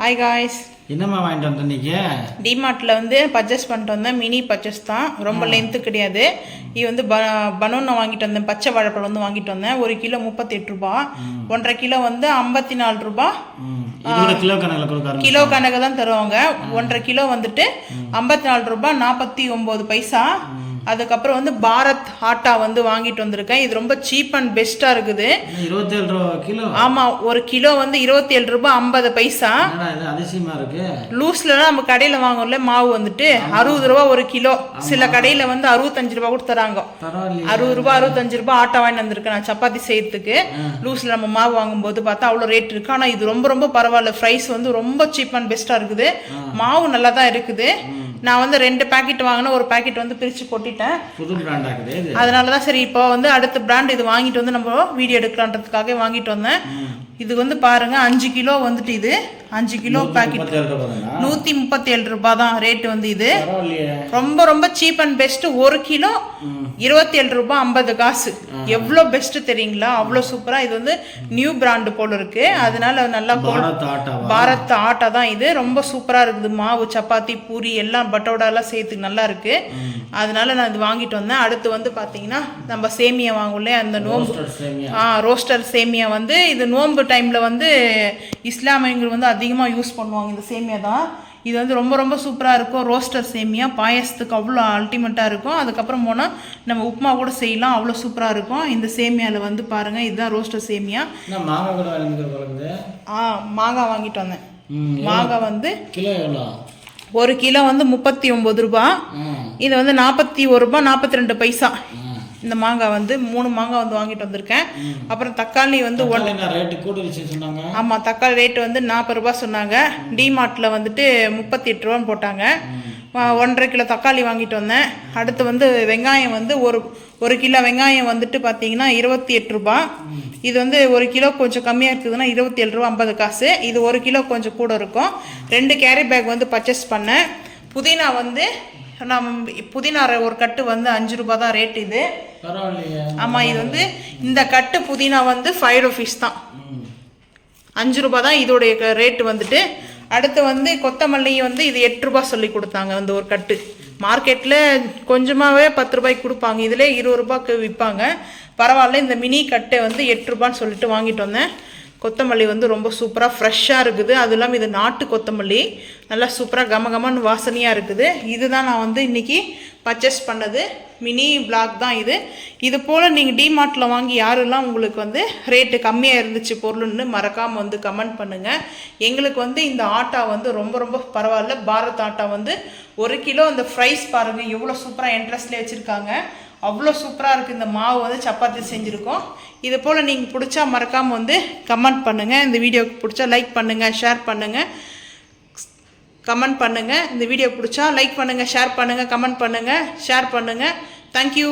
Hi guys என்னம்மா வாங்கிட்டு வந்த இன்னைக்கு டிமார்ட்டில் வந்து பர்ச்சேஸ் பண்ணிட்டு வந்தேன் மினி பர்ச்சேஸ் தான். ரொம்ப லென்த்து கிடையாது. இது வந்து ப பனோனா வாங்கிட்டு வந்தேன். பச்சை வாழைப்பழம் வந்து வாங்கிட்டு வந்தேன். ஒரு கிலோ முப்பத்தெட்டு ரூபா. ஒன்றரை கிலோ வந்து ஐம்பத்தி நாலு ரூபா கிலோ கணக்கில் கிலோ கணக்கு தான் தருவாங்க. ஒன்றரை கிலோ வந்துட்டு ஐம்பத்தி நாலு ரூபா நாற்பத்தி ஒம்பது பைசா. அதுக்கப்புறம் வந்து பாரத் ஆட்டா வந்து வாங்கிட்டு வந்திருக்கேன். இது ரொம்ப சீப் அண்ட் பெஸ்ட்டாக இருக்குது. இருபத்தேழு ரூபா கிலோ. ஆமாம் ஒரு கிலோ வந்து இருபத்தி ஏழு ரூபா ஐம்பது பைசா. அதிசயமா இருக்கு? லூஸ்லலாம் நம்ம கடையில் வாங்குவோம்ல மாவு வந்துட்டு. அறுபது ரூபா ஒரு கிலோ. சில கடையில் வந்து அறுபத்தஞ்சு ரூபா கூட தராங்க. அறுபது ரூபா அறுபத்தஞ்சு ரூபா ஆட்டோ வாங்கி வந்திருக்கேன் நான் சப்பாத்தி செய்யறதுக்கு. லூஸில் நம்ம மாவு வாங்கும்போது பார்த்தா அவ்வளோ ரேட் இருக்கு. ஆனால் இது ரொம்ப ரொம்ப பரவாயில்ல. ப்ரைஸ் வந்து ரொம்ப சீப் அண்ட் பெஸ்ட்டாக இருக்குது. மாவு நல்லா தான் இருக்குது நான் வந்து ரெண்டு பாக்கெட் வாங்கினேன் ஒரு பாக்கெட் வந்து பிரித்து கொட்டிட்டேன். புது பிராண்ட் ஆகுது இது? அதனால தான் சரி இப்போ வந்து அடுத்த பிராண்ட் இது வாங்கிட்டு வந்து நம்ம வீடியோ எடுக்கலான்றதுக்காக வாங்கிட்டு வந்தேன். இது வந்து பாருங்க அஞ்சு கிலோ வந்துட்டு இது. அஞ்சு கிலோ பாக்கெட் நூற்றி முப்பத்தி ஏழு ரூபாய் தான்? ரேட் வந்து இது. ரொம்ப ரொம்ப சீப் அண்ட் பெஸ்ட் ஒரு கிலோ இருபத்தி ஏழு ரூபாய் ஐம்பது காசு. எவ்வளோ பெஸ்ட் தெரியுங்களா? அவ்வளோ சூப்பராக இது வந்து நியூ பிராண்டு போல இருக்கு. அதனால நல்லா பாரத் ஆட்டா தான் இது. ரொம்ப சூப்பராக இருக்குது. மாவு சப்பாத்தி பூரி எல்லாம் பட்டோடா எல்லாம் சேர்த்துக்கு நல்லா இருக்கு. அதனால நான் இது வாங்கிட்டு வந்தேன். அடுத்து வந்து பார்த்தீங்கன்னா நம்ம சேமியா வாங்கும்ல அந்த நோம்பு ஆ ரோஸ்டர் சேமியா வந்து இது நோன்பு டைமில் வந்து இஸ்லாமியர்கள் வந்து அதிகமாக யூஸ் பண்ணுவாங்க இந்த சேமியா தான். இது வந்து ரொம்ப ரொம்ப சூப்பராக இருக்கும். ரோஸ்டர் சேமியா பாயசத்துக்கு அவ்வளோ அல்டிமேட்டாக இருக்கும். அதுக்கப்புறம் போனால் நம்ம உப்புமா கூட செய்யலாம். அவ்வளோ சூப்பராக இருக்கும். இந்த சேமியாவில் வந்து பாருங்கள் இதுதான் ரோஸ்டர் சேமியா. மாங்காய் கூட ஆ மாங்காய் வாங்கிட்டு வந்தேன். மாங்காய் வந்து கிலோ எவ்வளோ? ஒரு கிலோ வந்து முப்பத்தி ஒம்பது ரூபா. இது வந்து நாற்பத்தி ஒரு ரூபா நாற்பத்தி ரெண்டு பைசா. இந்த மாங்காய் வந்து மூணு மாங்காய் வந்து வாங்கிட்டு வந்திருக்கேன். அப்புறம் தக்காளி வந்து சொன்னாங்க? ஆமாம் தக்காளி ரேட்டு வந்து நாற்பது ரூபா சொன்னாங்க. டிமார்ட்டில் வந்துட்டு முப்பத்தி எட்டு ரூபான்னு போட்டாங்க. ஒன்றரை கிலோ தக்காளி வாங்கிட்டு வந்தேன். அடுத்து வந்து வெங்காயம் வந்து ஒரு ஒரு கிலோ வெங்காயம் வந்துட்டு பார்த்தீங்கன்னா இருபத்தி எட்டு ரூபா. இது வந்து ஒரு கிலோ கொஞ்சம் கம்மியாக இருக்குதுன்னா இருபத்தி ஏழு ரூபா ஐம்பது காசு. இது ஒரு கிலோ கொஞ்சம் கூட இருக்கும். ரெண்டு கேரி பேக் வந்து பர்ச்சேஸ் பண்ணேன் புதினா வந்து நான் புதினா ஒரு கட்டு வந்து அஞ்சு ரூபா தான் ரேட் இது. ஆமாம் இது வந்து இந்த கட்டு புதினா வந்து ஃபைவ் ருபீஸ் தான். அஞ்சு ரூபாய் தான் இதோடைய ரேட்டு வந்துட்டு. அடுத்து வந்து கொத்தமல்லி வந்து இது எட்டு ரூபாய் சொல்லி கொடுத்தாங்க வந்து ஒரு கட்டு. மார்க்கெட்டில் கொஞ்சமாகவே பத்து ரூபாய்க்கு கொடுப்பாங்க. இதில் இருபது ரூபாய்க்கு விற்பாங்க பரவாயில்ல இந்த மினி கட்டை வந்து எட்டு ரூபான்னு சொல்லிட்டு வாங்கிட்டு வந்தேன். கொத்தமல்லி வந்து ரொம்ப சூப்பராக ஃப்ரெஷ்ஷாக இருக்குது. அது இல்லாமல் இது நாட்டு கொத்தமல்லி. நல்லா சூப்பராக கமகமன்னு வாசனையாக இருக்குது. இதுதான் நான் வந்து இன்றைக்கி பர்ச்சேஸ் பண்ணது. மினி பிளாக் தான் இது. இது போல் நீங்கள் டிமார்ட்டில் வாங்கி யாரெல்லாம் உங்களுக்கு வந்து ரேட்டு கம்மியாக இருந்துச்சு பொருள்னு மறக்காமல் வந்து கமெண்ட் பண்ணுங்கள் எங்களுக்கு வந்து இந்த ஆட்டா வந்து ரொம்ப ரொம்ப பரவாயில்ல. பாரத் ஆட்டா வந்து ஒரு கிலோ அந்த ஃப்ரைஸ் பாருங்கள் எவ்வளோ சூப்பராக இன்ட்ரெஸ்ட்லேயே வச்சுருக்காங்க. அவ்வளோ சூப்பராக இருக்குது இந்த மாவு வந்து சப்பாத்தி செஞ்சுருக்கோம். இது போல் நீங்கள் பிடிச்சா மறக்காமல் வந்து கமெண்ட் பண்ணுங்கள் இந்த வீடியோக்கு பிடிச்சா லைக் பண்ணுங்கள் ஷேர் பண்ணுங்கள் கமெண்ட் பண்ணுங்கள் இந்த வீடியோ பிடிச்சா லைக் பண்ணுங்கள் ஷேர் பண்ணுங்கள் கமெண்ட் பண்ணுங்கள் ஷேர் பண்ணுங்கள் தேங்க்யூ